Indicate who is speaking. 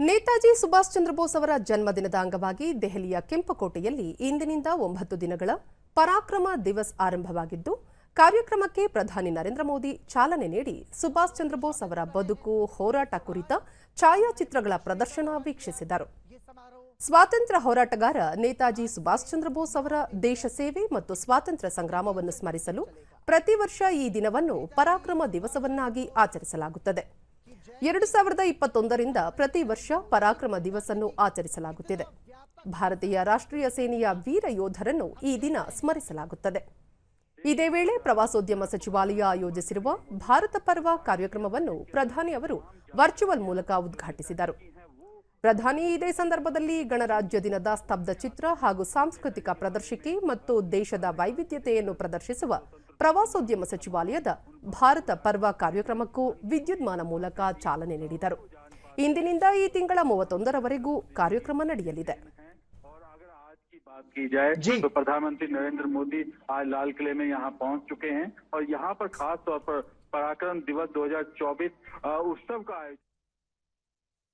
Speaker 1: ನೇತಾಜಿ ಸುಭಾಷ್ ಚಂದ್ರ ಬೋಸ್ ಅವರ ಜನ್ಮದಿನದ ಅಂಗವಾಗಿ ದೆಹಲಿಯ ಕೆಂಪುಕೋಟೆಯಲ್ಲಿ ಇಂದಿನಿಂದ ಒಂಬತ್ತು ದಿನಗಳ ಪರಾಕ್ರಮ ದಿವಸ್ ಆರಂಭವಾಗಿದ್ದು, ಕಾರ್ಯಕ್ರಮಕ್ಕೆ ಪ್ರಧಾನಿ ನರೇಂದ್ರ ಮೋದಿ ಚಾಲನೆ ನೀಡಿ ಸುಭಾಷ್ ಚಂದ್ರ ಬೋಸ್ ಅವರ ಬದುಕು, ಹೋರಾಟ ಕುರಿತ ಛಾಯಾಚಿತ್ರಗಳ ಪ್ರದರ್ಶನ ವೀಕ್ಷಿಸಿದರು. ಸ್ವಾತಂತ್ರ್ಯ ಹೋರಾಟಗಾರ ನೇತಾಜಿ ಸುಭಾಷ್ ಚಂದ್ರ ಬೋಸ್ ಅವರ ದೇಶ ಸೇವೆ ಮತ್ತು ಸ್ವಾತಂತ್ರ್ಯ ಸಂಗ್ರಾಮವನ್ನು ಸ್ಮರಿಸಲು ಪ್ರತಿ ವರ್ಷ ಈ ದಿನವನ್ನು ಪರಾಕ್ರಮ ದಿವಸವನ್ನಾಗಿ ಆಚರಿಸಲಾಗುತ್ತದೆ. ಎರಡು ಸಾವಿರದ ಇಪ್ಪತ್ತೊಂದರಿಂದ ಪ್ರತಿ ವರ್ಷ ಪರಾಕ್ರಮ ದಿವಸನ್ನು ಆಚರಿಸಲಾಗುತ್ತಿದೆ. ಭಾರತೀಯ ರಾಷ್ಟ್ರೀಯ ಸೇನೆಯ ವೀರ ಯೋಧರನ್ನು ಈ ದಿನ ಸ್ಮರಿಸಲಾಗುತ್ತದೆ. ಇದೇ ವೇಳೆ ಪ್ರವಾಸೋದ್ಯಮ ಸಚಿವಾಲಯ ಆಯೋಜಿಸಿರುವ ಭಾರತ ಪರ್ವ ಕಾರ್ಯಕ್ರಮವನ್ನು ಪ್ರಧಾನಿ ಅವರು ವರ್ಚುವಲ್ ಮೂಲಕ ಉದ್ಘಾಟಿಸಿದರು. ಪ್ರಧಾನಿ ಇದೇ ಸಂದರ್ಭದಲ್ಲಿ ಗಣರಾಜ್ಯ ದಿನದ ಸ್ತಬ್ಧ ಚಿತ್ರ ಹಾಗೂ ಸಾಂಸ್ಕೃತಿಕ ಪ್ರದರ್ಶಿಕೆ ಮತ್ತು ದೇಶದ ವೈವಿಧ್ಯತೆಯನ್ನು ಪ್ರದರ್ಶಿಸುವ ಪ್ರವಾಸೋದ್ಯಮ ಸಚಿವಾಲಯದ ಭಾರತ ಪರ್ವ ಕಾರ್ಯಕ್ರಮಕ್ಕೂ ವಿದ್ಯುನ್ಮಾನ ಮೂಲಕ ಚಾಲನೆ ನೀಡಿದರು ಇಂದಿನಿಂದ ಈ ತಿಂಗಳ ಮೂವತ್ತೊಂದರವರೆಗೂ ಕಾರ್ಯಕ್ರಮ ನಡೆಯಲಿದೆ
Speaker 2: और अगर आज की बात की जाए तो प्रधानमंत्री नरेंद्र मोदी आज लाल किले में यहाँ पहुंच चुके हैं और यहाँ पर खास तौर पर पराक्रम दिवस 2024 अ, उत्सव का आयोजन